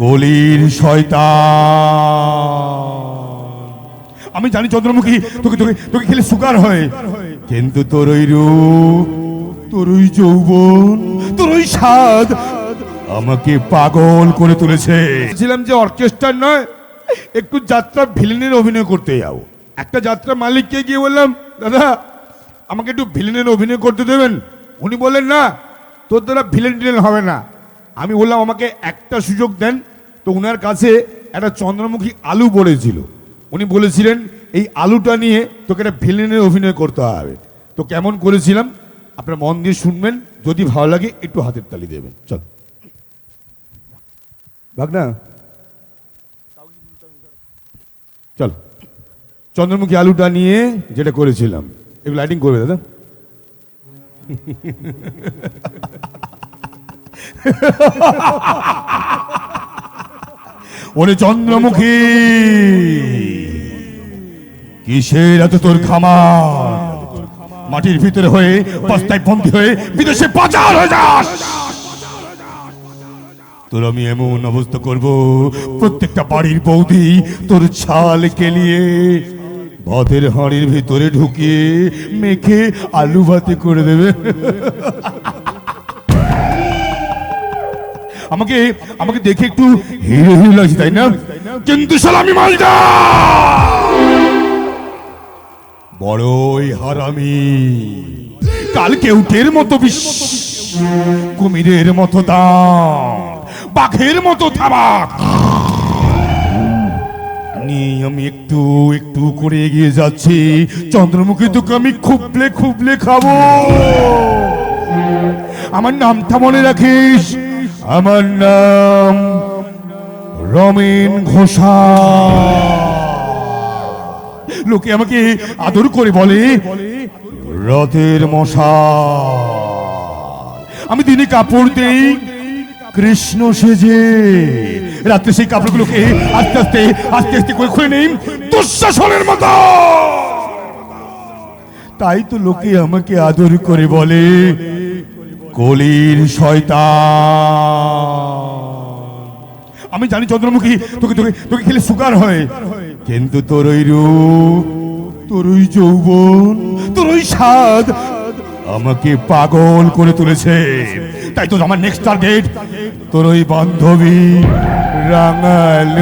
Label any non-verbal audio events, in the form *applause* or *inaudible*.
কলির শয়তান। আমি জানি চন্দ্রমুখী, তোকে তোকে তোকে খেলে সুগার হয়। কিন্তু তোর ওই রূপ, তোর ওই যৌবন, তোর ওই স্বাদ আমাকে পাগল করে তুলেছে। ছিলাম যে অর্কেস্ট্রার নয়, একটু যাত্রা ভিলেনের অভিনয় করতে যাও। একটা যাত্রা মালিককে গিয়ে বললাম, দাদা, আমাকে একটু ভিলেনের অভিনয় করতে দেবেন। উনি বললেন, না, তোর দ্বারা ভিলেন টিলেন হবে না। আমি বললাম, আমাকে একটা সুযোগ দেন। তো ওনার কাছে একটা চন্দ্রমুখী আলু পড়েছিল। উনি বলেছিলেন, এই আলুটা নিয়ে তোকে একটা ভিলেনের অভিনয় করতে হবে। তো কেমন করেছিলাম? আপনার মন দিয়ে শুনবেন, যদি ভালো লাগে একটু হাতের তালি দেবেন। চল। ভাগনা? চল। চন্দ্রমুখী আলুটা নিয়ে যেটা করেছিলাম, একটু লাইটিং করবে দাদা? *laughs* *laughs* ওরে চন্দ্রমুখী, কিসের এত তোর খামার? মাটির ভিতরে হয়ে, বস্তায় বন্দী হয়ে বিদেশে পাচার হয়ে যাস। তোর আমি এমন অবস্থা করব, প্রত্যেকটা বাড়ির বৌদি তোর ছাল কেলিয়ে ভাতের হাঁড়ির ভিতরে ঢুকিয়ে মেখে আলু ভাতে করে দেবে। আমাকে আমাকে দেখে একটু হিরো হিরো লাগছে, তাই না? কিন্তু সালামি মালদা! বড়ই হারামি। কালকে উটের মতো বিশ কুমিরের মতো দাম বাঘের মতো থাবাক। নিয়ে আমি একটু একটু করে এগিয়ে যাচ্ছি। চন্দ্রমুখী তোকে আমি খুবলে খুবলে খাব। আমার নামটা মনে রাখিস? আমার নাম রমেন ঘোষা লোকে আমাকে আদর করে বলে, রথের মশা আমি দিনে কাপড় দেই, কৃষ্ণ সেজে। রাত্রে সেই কাপড়গুলোকে আস্তে আস্তে আস্তে আস্তে করে খুলে নেই, দুঃশাসনের মতো। তাই তো লোকে আমাকে আদর করে বলে কলির শয়তান। আমি জানি চন্দ্রমুখী, তোকে তোকে তোকে খেলে সুগার হয়। কিন্তু তোর ওই রূপ, তোর ওই যৌবন, তোর ওই স্বাদ আমাকে পাগল করে তুলেছে। তাই তো আমার নেক্সট টার্গেট তোর ওই বান্ধবী রাঙাল।